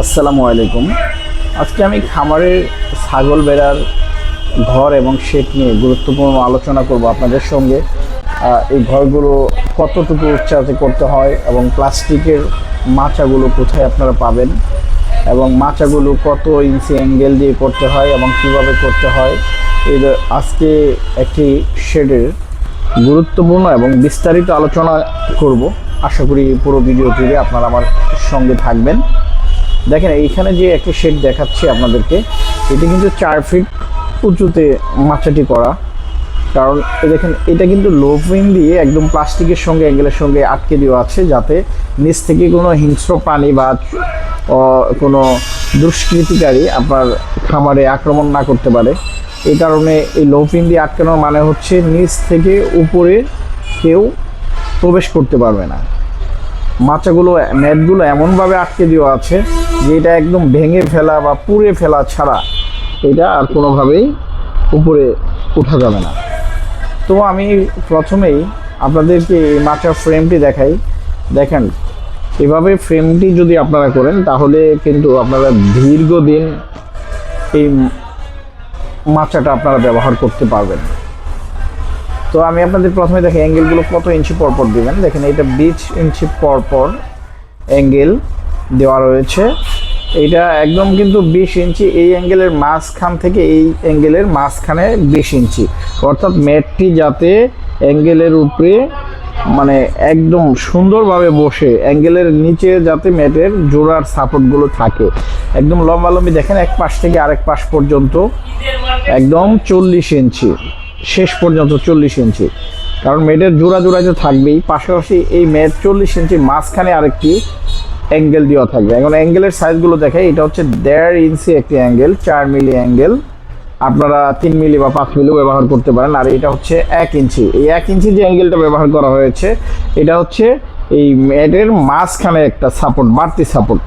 আসসালামু আলাইকুম। আজকে আমি খামারের ছাগল বেড়ার ঘর এবং শেড নিয়ে গুরুত্বপূর্ণ আলোচনা করব আপনাদের সঙ্গে। এই ঘরগুলো কতটুকু উচ্চাতে করতে হয় এবং প্লাস্টিকের মাচাগুলো কোথায় আপনারা পাবেন এবং মাচাগুলো কত ইঞ্চি অ্যাঙ্গেল দিয়ে করতে হয় এবং কীভাবে করতে হয় এর আজকে একটি শেডের গুরুত্বপূর্ণ এবং বিস্তারিত আলোচনা করব। আশা করি পুরো ভিডিও জুড়ে আপনারা আমার সঙ্গে থাকবেন। দেখেন, এইখানে যে একটা শেড দেখাচ্ছি আপনাদেরকে, এটা কিন্তু চার ফিট উঁচুতে মাচাটি করা। কারণ দেখেন, এটা কিন্তু লোভিং দিয়ে একদম প্লাস্টিকের সঙ্গে, অ্যাঙ্গেলের সঙ্গে আটকে দেওয়া আছে, যাতে নিচ থেকে কোনো হিংস্র প্রাণী বা কোনো দুষ্কৃতিকারী আপনার খামারে আক্রমণ না করতে পারে। এই কারণে এই লোভিং দিয়ে আটকানোর মানে হচ্ছে নিচ থেকে উপরে কেউ প্রবেশ করতে পারবে না। মাচাগুলো, নেটগুলো এমনভাবে আটকে দেওয়া আছে যে এটা একদম ভেঙে ফেলা বা পুড়ে ফেলা ছাড়া এটা আর কোনোভাবেই উপরে ওঠা যাবে না। তো আমি প্রথমেই আপনাদেরকে এই মাচার ফ্রেমটি দেখাই। দেখেন, এভাবে ফ্রেমটি যদি আপনারা করেন, তাহলে কিন্তু আপনারা দীর্ঘদিন এই মাচাটা আপনারা ব্যবহার করতে পারবেন। তো আমি আপনাদের প্রথমে দেখি অ্যাঙ্গেলগুলো কত ইঞ্চি পর পর দিবেন। দেখেন এটা বিশ ইঞ্চি পর পর অ্যাঙ্গেল দেওয়া রয়েছে। এটা একদম কিন্তু বিশ ইঞ্চি এই অ্যাঙ্গেলের মাঝখান থেকে এই অ্যাঙ্গেলের মাঝখানে বিশ ইঞ্চি অর্থাৎ ম্যাটটি যাতে অ্যাঙ্গেলের উপরে মানে একদম সুন্দরভাবে বসে, অ্যাঙ্গেলের নিচে যাতে ম্যাটের জোড়ার সাপোর্টগুলো থাকে। একদম লম্বালম্বি দেখেন, এক পাশ থেকে আরেক পাশ পর্যন্ত একদম চল্লিশ ইঞ্চি শেষ পর্যন্ত চল্লিশ ইঞ্চি। কারণ মেডের জোড়া জোড়া যে থাকবেই, পাশাপাশি এই মেট চল্লিশ ইঞ্চি মাঝখানে আরেকটি অ্যাঙ্গেল দেওয়া থাকবে। এখন অ্যাঙ্গেলের সাইজগুলো দেখে এটা হচ্ছে দেড় ইঞ্চি একটি অ্যাঙ্গেল চার মিলি অ্যাঙ্গেল আপনারা তিন মিলি বা পাঁচ মিলিও ব্যবহার করতে পারেন। আর এটা হচ্ছে এক ইঞ্চি। এই এক ইঞ্চি যে অ্যাঙ্গেলটা ব্যবহার করা হয়েছে, এটা হচ্ছে এই ম্যাটের মাঝখানে একটা সাপোর্ট বাড়তি সাপোর্ট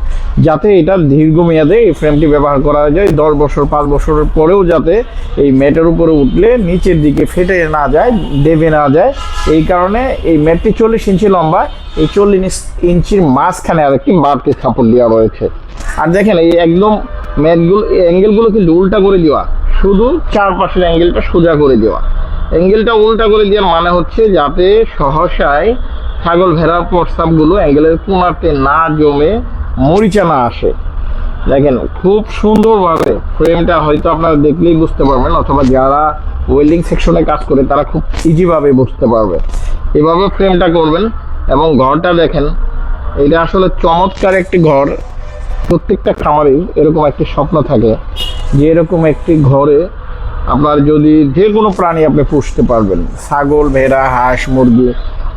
যাতে এটা দীর্ঘমেয়াদে এই ফ্রেমটি ব্যবহার করা যায়। দশ বছর, পাঁচ বছরের পরেও যাতে এই ম্যাটের উপরে উঠলে নিচের দিকে ফেটে না যায়, দেবে না যায়। এই কারণে এই ম্যাটটি চল্লিশ ইঞ্চি লম্বা, এই চল্লিশ ইঞ্চির মাঝখানে আর একটি বাড়তি সাপোর্ট দেওয়া রয়েছে। আর দেখেন, এই একদম ম্যাটগুলো অ্যাঙ্গেলগুলো কিন্তু উল্টা করে দেওয়া। শুধু চারপাশের অ্যাঙ্গেলটা সোজা করে দেওয়া। অ্যাঙ্গেলটা উল্টা করে দেওয়ার মানে হচ্ছে যাতে সহসায় ছাগল ভেড়ার প্রস্তাবগুলো অ্যাঙ্গেলের কোনাতে না জমে মরিচা না আসে। দেখেন, খুব সুন্দরভাবে ফ্রেমটা হয়তো আপনারা দেখলেই বুঝতে পারবেন, অথবা যারা ওয়েল্ডিং সেকশনে কাজ করে, তারা খুব ইজিভাবে বুঝতে পারবে। এভাবে ফ্রেমটা করবেন এবং ঘরটা দেখেন, এটা আসলে চমৎকার একটি ঘর। প্রত্যেকটা খামারেই এরকম একটি স্বপ্ন থাকে যে এরকম একটি ঘরে আপনার যদি যে কোনো প্রাণী আপনি পুষতে পারবেন। ছাগল, ভেড়া, হাঁস, মুরগি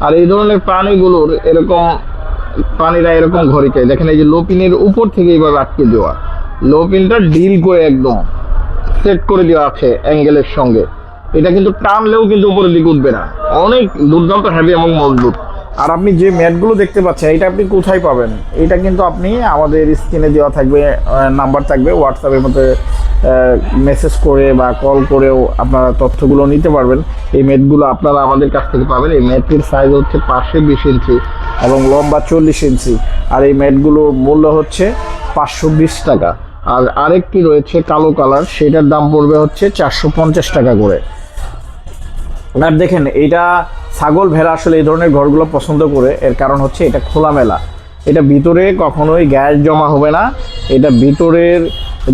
আর এই ধরনের প্রাণীগুলোর এরকম প্রাণীরা এরকম ঘরে চাই দেখেন এই যে লোপিনের উপর থেকে এইভাবে আটকে দেওয়া। লোপিনটা ডিল করে একদম সেট করে দেওয়া আছে অ্যাঙ্গেলের সঙ্গে। এটা কিন্তু টানলেও কিন্তু উপরের দিকে উঠবে না। অনেক দুর্দান্ত হ্যাভি এবং মজবুত। আর আপনি যে ম্যাটগুলো দেখতে পাচ্ছেন, এটা আপনি কোথায় পাবেন? এটা কিন্তু আপনি আমাদের স্ক্রিনে দেওয়া থাকবে নাম্বার থাকবে হোয়াটসঅ্যাপের মধ্যে মেসেজ করে বা কল করেও আপনারা তথ্যগুলো নিতে পারবেন। এই ম্যাটগুলো আপনারা আমাদের কাছ থেকে পাবেন। এই ম্যাটটির সাইজ হচ্ছে পাশে বিশ ইঞ্চি এবং লম্বা চল্লিশ ইঞ্চি। আর এই ম্যাটগুলোর মূল্য হচ্ছে পাঁচশো বিশ টাকা। আর আরেকটি রয়েছে কালো কালার সেটার দাম পড়বে হচ্ছে চারশো পঞ্চাশ টাকা করে। আর দেখেন এটা ছাগল, ভেড়া আসলে এই ধরনের ঘরগুলো পছন্দ করে। এর কারণ হচ্ছে এটা খোলামেলা। এটা ভিতরে কখনোই গ্যাস জমা হবে না। এটা ভিতরের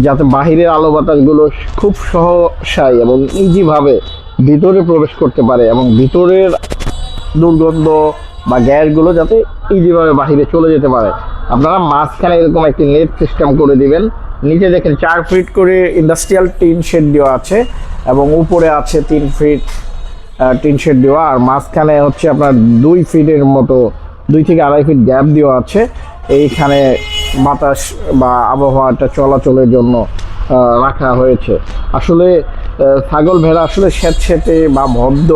যাতে বাহিরের আলো বাতাসগুলো খুব সহসায় এবং ইজিভাবে ভিতরে প্রবেশ করতে পারে এবং ভিতরের দুর্গন্ধ বা গ্যাসগুলো যাতে ইজিভাবে বাহিরে চলে যেতে পারে। আপনারা মাঝখানে এরকম একটি নেট সিস্টেম করে দিবেন। নিচে দেখেন চার ফিট করে ইন্ডাস্ট্রিয়াল টিন শেড দেওয়া আছে এবং উপরে আছে তিন ফিট টিন শেড দেওয়া। আর মাঝখানে হচ্ছে আপনার দুই ফিটের মতো দুই থেকে আড়াই ফিট গ্যাপ দেওয়া আছে। এইখানে বাতাস বা আবহাওয়াটা চলাচলের জন্য রাখা হয়েছে। আসলে ছাগল ভেড়া আসলে স্যাঁতস্যাঁতে বা ভদ্র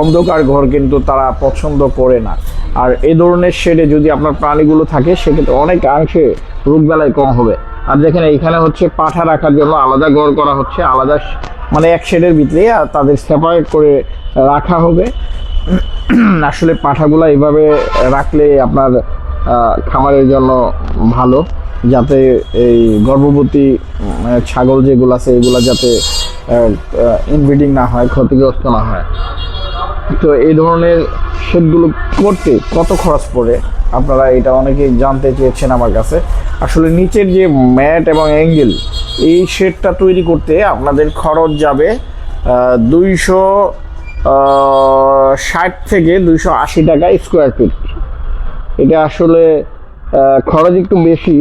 অন্ধকার ঘর কিন্তু তারা পছন্দ করে না। আর এ ধরনের শেডে যদি আপনার প্রাণীগুলো থাকে, সেক্ষেত্রে অনেকাংশে রোগবেলায় কম হবে। আর দেখেন, এইখানে হচ্ছে পাঠা রাখার জন্য আলাদা ঘর করা হচ্ছে, আলাদা মানে এক শেডের ভিতরে তাদের সেপারেট করে রাখা হবে। আসলে পাঠাগুলো এভাবে রাখলে আপনার খামারের জন্য ভালো, যাতে এই গর্ভবতী ছাগল যেগুলো আছে, এগুলো যাতে ইনব্রিডিং না হয়, ক্ষতিগ্রস্ত না হয়। তো এই ধরনের শেডগুলো করতে কত খরচ পড়ে? আপনারা এটা অনেকেই জানতে চেয়েছেন আমার কাছে। আসলে নিচের যে ম্যাট এবং অ্যাঙ্গেল, এই শেডটা তৈরি করতে আপনাদের খরচ যাবে দুইশো ষাট থেকে দুইশো আশি টাকা স্কোয়ার ফিট এটা আসলে খরচ একটু বেশি,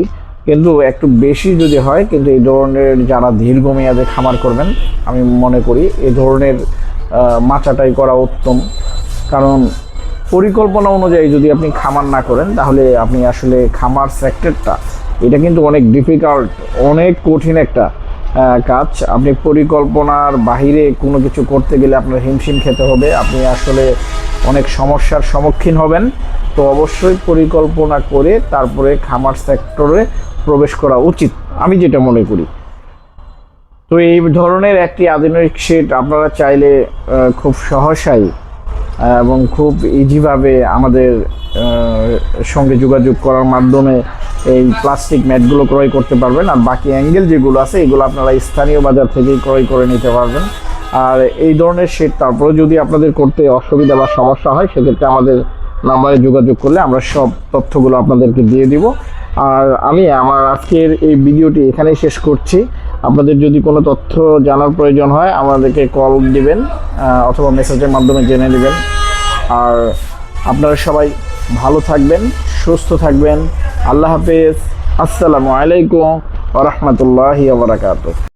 কিন্তু একটু বেশি যদি হয়, কিন্তু এই ধরনের যারা দীর্ঘমেয়াদে খামার করবেন, আমি মনে করি এ ধরনের মাচাটাই করা উত্তম। কারণ পরিকল্পনা অনুযায়ী যদি আপনি খামার না করেন, তাহলে আপনি আসলে খামার সেক্টরটা এটা কিন্তু অনেক ডিফিকাল্ট অনেক কঠিন একটা কাজ। আপনি পরিকল্পনার বাহিরে কোনো কিছু করতে গেলে আপনার হিমশিম খেতে হবে। আপনি আসলে অনেক সমস্যার সম্মুখীন হবেন। তো অবশ্যই পরিকল্পনা করে তারপরে খামার সেক্টরে প্রবেশ করা উচিত, আমি যেটা মনে করি। তো এই ধরনের একটি আধুনিক সেট আপনারা চাইলে খুব সহসাই এবং খুব ইজিভাবে আমাদের সঙ্গে যোগাযোগ করার মাধ্যমে এই প্লাস্টিক ম্যাটগুলো ক্রয় করতে পারবেন। আর বাকি অ্যাঙ্গেল যেগুলো আছে, এগুলো আপনারা স্থানীয় বাজার থেকেই ক্রয় করে নিতে পারবেন। আর এই ধরনের সেট তারপরে যদি আপনাদের করতে অসুবিধা বা সমস্যা হয়, সেক্ষেত্রে আমাদের নাম্বারে যোগাযোগ করলে আমরা সব তথ্যগুলো আপনাদেরকে দিয়ে দিব। আর আমি আমার আজকের এই ভিডিওটি এখানেই শেষ করছি। আপনাদের যদি কোনো তথ্য জানার প্রয়োজন হয়, আমাদেরকে কল দিবেন অথবা মেসেজের মাধ্যমে জেনে নেবেন। আর আপনারা সবাই ভালো থাকবেন, সুস্থ থাকবেন। আল্লাহ হাফেজ। আসসালামু আলাইকুম রহমতুল্লাহ বারাকাতুহ।